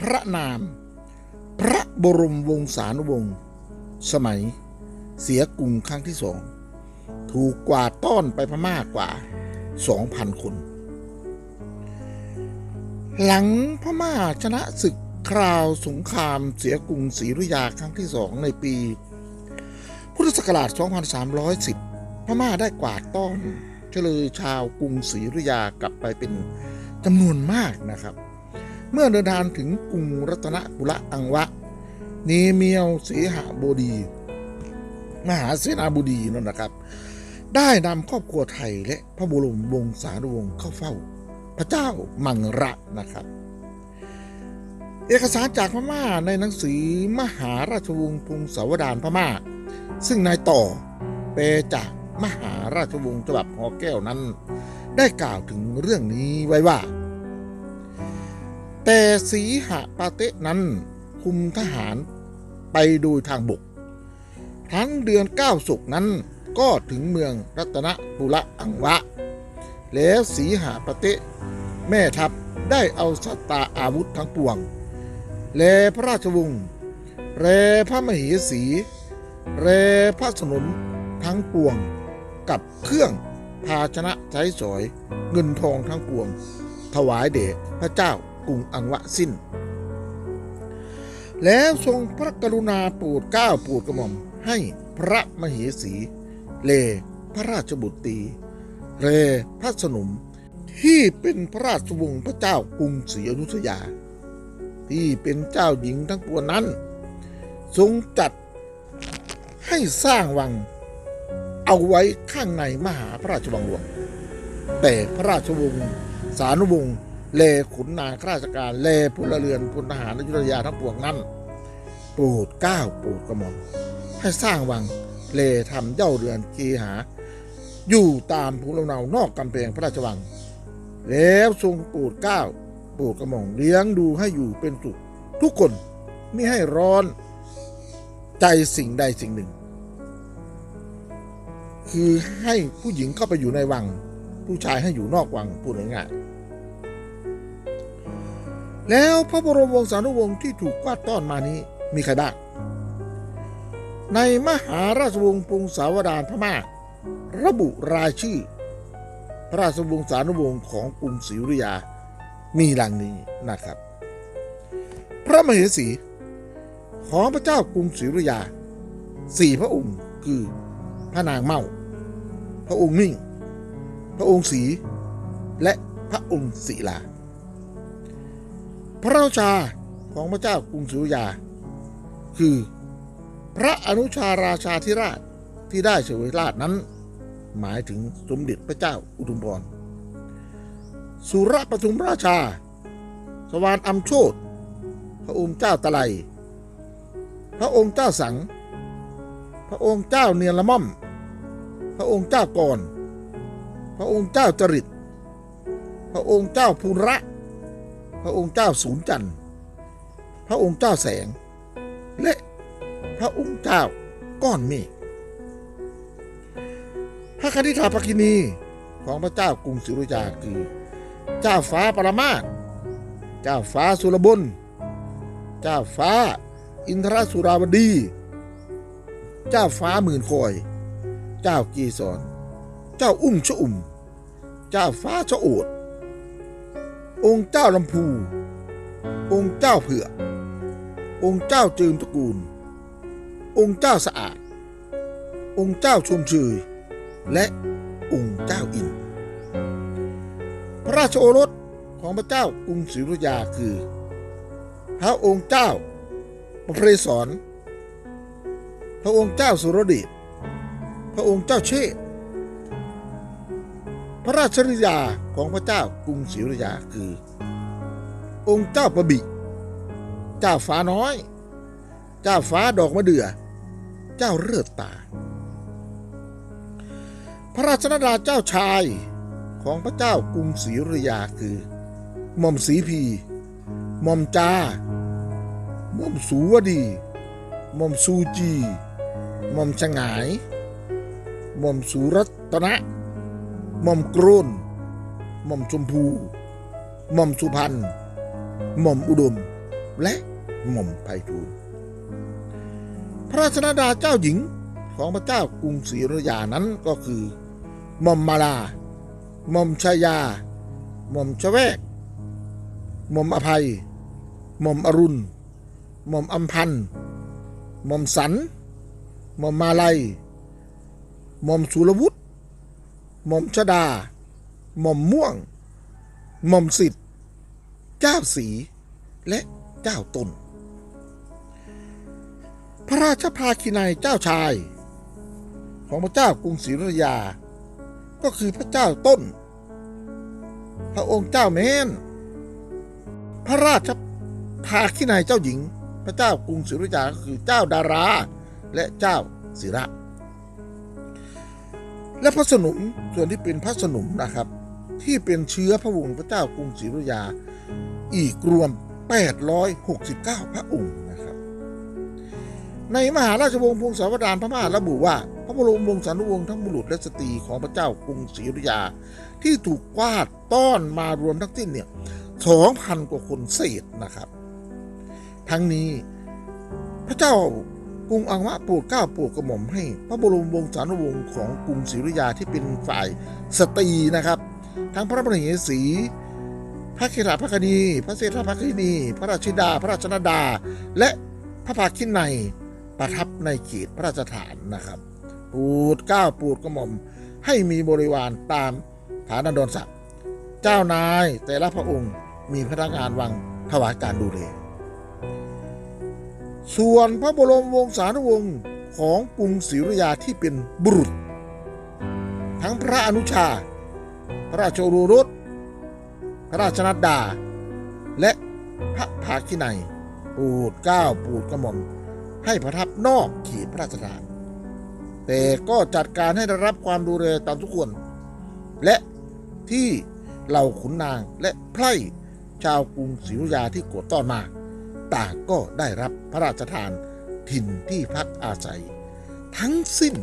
พระนาม พระบรมวงศานุวงศ์สมัย เสียกรุงครั้งที่สอง ถูกกวาดต้อนไปพม่ากว่า 2,000 คน หลังพม่าชนะศึกคราวสงครามเสียกรุงศรีอยุธยาครั้งที่สองในปี พุทธศักราช 2310 พม่าได้กวาดต้อนเฉลยชาวกรุงศรีอยุยากลับไปเป็นจำนวนมากนะครับ เมื่อเดินทางถึงกรุงรัตนกุละอังวะ เนเมียวเสหบดี มหาเสนาบดีนั่นนะครับ ได้นำครอบครัวไทยและพระบรมวงศานุวงศ์เข้าเฝ้า พระเจ้ามังระนะครับ เอกสารจากพม่าในหนังสือมหาราชวงศ์พงศาวดารพม่า ซึ่งนายต่อแปจากมหาราชวงศ์ฉบับหอแก้วนั้น ได้กล่าวถึงเรื่องนี้ไว้ว่า แต่สีหะปาเตะนั้นคุมทหารไปโดยทางบก ทั้งเดือนเก้าศกนั้นก็ถึงเมืองรัตนปุระอังวะ แล้วสีหาปาเตะ แม่ทัพได้เอาสัตตาอาวุธทั้งปวง แลพระราชวงศ์แลพระมเหสี แลพระสนมทั้งปวง กับเครื่องภาชนะใช้สอย เงินทองทั้งปวง ถวายเดชพระเจ้า รุงอังวะสิ้น แล้วทรงพระกรุณาโปรดเกล้าโปรดกระหม่อมให้พระมเหสี เลพระราชบุตรีเรพระสนมที่เป็นพระราชวงศ์พระเจ้ากรุงศรีอยุธยา ที่เป็นเจ้าหญิงทั้งปวงนั้น ทรงจัดให้สร้างวังเอาไว้ข้างในมหาพระราชวังหลวง แต่พระราชวงศ์สานุวงศ์ เลขุนนางข้าราชการเลพลเรือนพลทหารอยุธยาทั้งปวงนั้นโปรดก้าโปรดกระหม่อมให้สร้างวังเลทำเย่าเรือนกีหา อยู่ตามภูมิลำเนานอกกำแพงพระราชวัง แล้วทรงโปรดก้าโปรดกระหม่อมเลี้ยงดูให้อยู่เป็นสุขทุกคนไม่ให้ร้อนใจสิ่งใดสิ่งหนึ่ง คือให้ผู้หญิงเข้าไปอยู่ในวัง ผู้ชายให้อยู่นอกวังพูดง่ายๆ แล้วพระบรมวงศานุวงศ์ที่ถูกกวาดต้อนมานี้มีใครบ้าง ในมหาราชวงศ์ปรุงสาวดารพม่า ระบุรายชื่อ พระราชวงศานุวงศ์ของกรุงศรีอยุธยา มีดังนี้นะครับ พระมเหสีของพระเจ้ากรุงศรีอยุธยาสี่พระองค์คือพระนางเมาพระองค์นิ่ง พระองค์ศรีและพระองค์ศิลา พระราชาของพระเจ้ากรุงศรีอยุธยา คือพระอนุชาราชาธิราชที่ได้เฉวยราชนั้น หมายถึงสมเด็จพระเจ้าอุทุมพรสุรปทุมราชา สวานอัมโชตพระองค์เจ้าตะไลพระองค์เจ้าสัง พระองค์เจ้าเนียนละม่อม พระองค์เจ้ากรพระองค์เจ้าจริต พระองค์เจ้าภูระ พระองค์เจ้าศูนย์จันทร์ พระองค์เจ้าแสง และพระองค์เจ้าก้อนเมฆพระคณิษฐาภคินีของพระเจ้ากรุงศรีอยุธยาคือ เจ้าฟ้าปรมาศเจ้าฟ้าสุรบลเจ้าฟ้าอินทรสุราวดี เจ้าฟ้าหมื่นคอย เจ้ากีสอน เจ้าอุ้มชะอุ่ม เจ้าฟ้าชะโอด องค์เจ้าลำพู องค์เจ้าเผือกองค์เจ้าจืมตระกูล องค์เจ้าสะอาด องค์เจ้าชมเชยและองค์เจ้าอิน พระราชโอรสของพระเจ้ากรุงศรีอยุยาคือ พระองค์เจ้าประเพศรพระองค์เจ้าสุรเดชพระองค์เจ้าเชษ พระราชริยาของพระเจ้ากรุงศรีอยุธยาคือ องค์เจ้าประบิ เจ้าฟ้าน้อย เจ้าฟ้าดอกมะเดื่อ เจ้าเลือดตา พระราชนดาเจ้าชายของพระเจ้ากรุงศรีอยุธยาคือหม่อมศรีพีหม่อมจาหม่อมสูวดีหม่อมสูจีหม่อมฉงายหม่อมสุรัตนะ หม่อมกรุนหม่อมชมพู หม่อมสุพรรณหม่อมอุดม และหม่อมไพฑูรย์พระราชนาดาเจ้าหญิงของพระเจ้ากรุงศรีอยุธยานั้นก็คือหม่อมมาลาหม่อมชายาหม่อมชเวกหม่อมอภัยหม่อมอรุณหม่อมอัมพันธ์หม่อมสันหม่อมมาลัยหม่อมสุรวุฒิ หม่อมชดา หม่อมม่วง หม่อมสิทธิ์เจ้าสี และเจ้าตน พระราชภาคินัยเจ้าชาย ของพระเจ้ากรุงศรีอยุธยา ก็คือพระเจ้าต้น พระองค์เจ้าแม้นพระราชภาคินัยเจ้าหญิง พระเจ้ากรุงศรีอยุธยาก็คือเจ้าดารา และเจ้าศิระ และพระสนมส่วนที่เป็นพระสนมนะครับ ที่เป็นเชื้อพระวงศ์พระเจ้ากรุงศรีอยุธยา อีกรวม 869 พระองค์นะครับ ในมหาราชวงศ์พงศาวดารพม่าระบุว่า พระบรมวงศานุวงศ์ทั้งบุรุษและสตรีของพระเจ้ากรุงศรีอยุธยา ที่ถูกกวาดต้อนมารวมทั้งสิ้นเนี่ย2,000 กว่าคนเศษนะครับ ทั้งนี้พระเจ้า กรุงอังวะโปรดเกล้าโปรดกระหม่อมให้พระบรมวงศานุวงศ์ของกรุงศรีอยุธยาที่เป็นฝ่ายสตรีนะครับ ทั้งพระบรมเหสีพระเคราพระคณี พระเศรษฐพระคณี พระราชิดา พระราชนดา และพระภาคินัยประทับในเขตพระราชฐานนะครับ ปูดเก้าปูดกระหม่อมให้มีบริวารตามฐานันดรศักดิ์เจ้านายแต่ละพระองค์มีพนักงานวังถวายการดูแล ส่วนพระบรมวงศานุวงศ์ของกรุงศรีอยุธยาที่เป็นบุรุษ ทั้งพระอนุชา พระราชโอรส พระราชนัดดา และพระภาคินัยปูดเก้าปูดกระหม่อมให้ประทับนอกเขตพระราชฐาน แต่ก็จัดการให้ได้รับความดูแลตามทุกคน และที่เหล่าขุนนางและไพร่ชาวกรุงศรีอยุธยาที่กดต้อนมา ต่างก็ได้รับพระราชทานถิ่นที่พักอาศัย ทั้งสิ้น